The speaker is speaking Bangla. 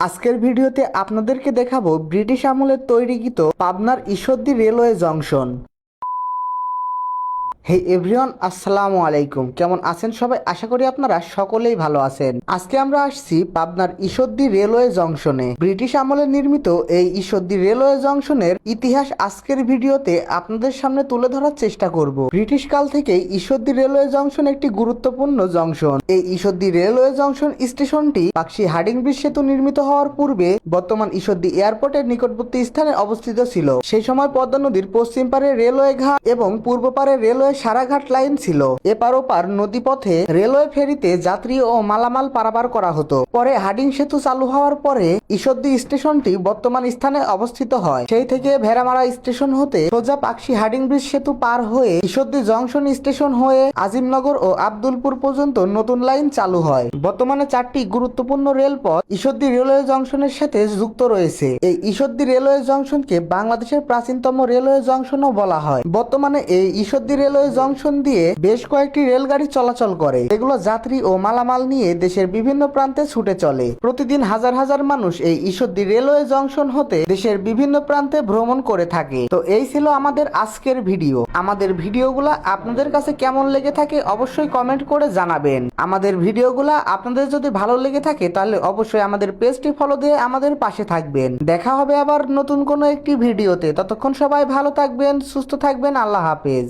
আজকের ভিডিওতে আপনাদেরকে দেখাবো ব্রিটিশ আমলের তৈরিকৃত পাবনার Ishwardi railway junction. Hey everyone আসসালামু আলাইকুম। কেমন আছেন সবাই? আশা করি আপনারা সকলেই ভালো আছেন। আজকে আমরা আসছি পাবনার ঈশ্বরদী রেলওয়ে জংশনে। ব্রিটিশ আমলে নির্মিত এই ঈশ্বরদী রেলওয়ে জংশনের ইতিহাস আজকের ভিডিওতে আপনাদের সামনে তুলে ধরার চেষ্টা করব। ব্রিটিশ কাল থেকে ঈশ্বরদী রেলওয়ে জংশন একটি গুরুত্বপূর্ণ জংশন। এই ঈশ্বরদী রেলওয়ে জংশন স্টেশনটি পাকশি হার্ডিং ব্রিজ সেতু নির্মিত হওয়ার পূর্বে বর্তমান ঈশ্বরদী এয়ারপোর্টের নিকটবর্তী স্থানে অবস্থিত ছিল। সেই সময় পদ্মা নদীর পশ্চিম পারে রেলওয়ে ঘাট এবং পূর্ব পারে রেলওয়ে সারাঘাট লাইন ছিল। এপার ওপার নদী পথে রেলওয়ে ফেরিতে যাত্রী ও মালামাল পারাপার করা হতো। পরে হাডিং সেতু চালু হওয়ার পরে ঈশ্বরদী স্টেশনটি বর্তমান স্থানে অবস্থিত হয়। সেই থেকে ভেড়ামারা স্টেশন হতে সোজা পাকশি হাডিং ব্রিজ সেতু পার হয়ে ঈশ্বরদী জংশন স্টেশন হয়ে আজিমনগর ও আব্দুলপুর পর্যন্ত নতুন লাইন চালু হয়। বর্তমানে চারটি গুরুত্বপূর্ণ রেলপথ ঈশ্বরদী রেলওয়ে জংশনের সাথে যুক্ত রয়েছে। এই ঈশ্বরদী রেলওয়ে জংশনকে বাংলাদেশের প্রাচীনতম রেলওয়ে জংশনও বলা হয়। বর্তমানে এই ঈশ্বরদী রেলওয়ে জংশন দিয়ে বেশ কয়েকটি রেলগাড়ি চলাচল করে। এগুলো যাত্রী ও মালামাল নিয়ে দেশের বিভিন্ন প্রান্তে ছুটে চলে। প্রতিদিন হাজার হাজার মানুষ এই ঈশ্বরদী রেলওয়ে জংশন হতে দেশের বিভিন্ন প্রান্তে ভ্রমণ করে থাকে। তো এই ছিল আমাদের আজকের ভিডিও। আমাদের ভিডিওগুলো আপনাদের কাছে কেমন লেগে থাকে অবশ্যই কমেন্ট করে জানাবেন। আমাদের ভিডিওগুলো আপনাদের যদি ভালো লেগে থাকে তাহলে অবশ্যই আমাদের পেজটি ফলো দিয়ে আমাদের পাশে থাকবেন। দেখা হবে আবার নতুন কোনো একটি ভিডিওতে। ততক্ষণ সবাই ভালো থাকবেন, সুস্থ থাকবেন, আল্লাহ হাফেজ।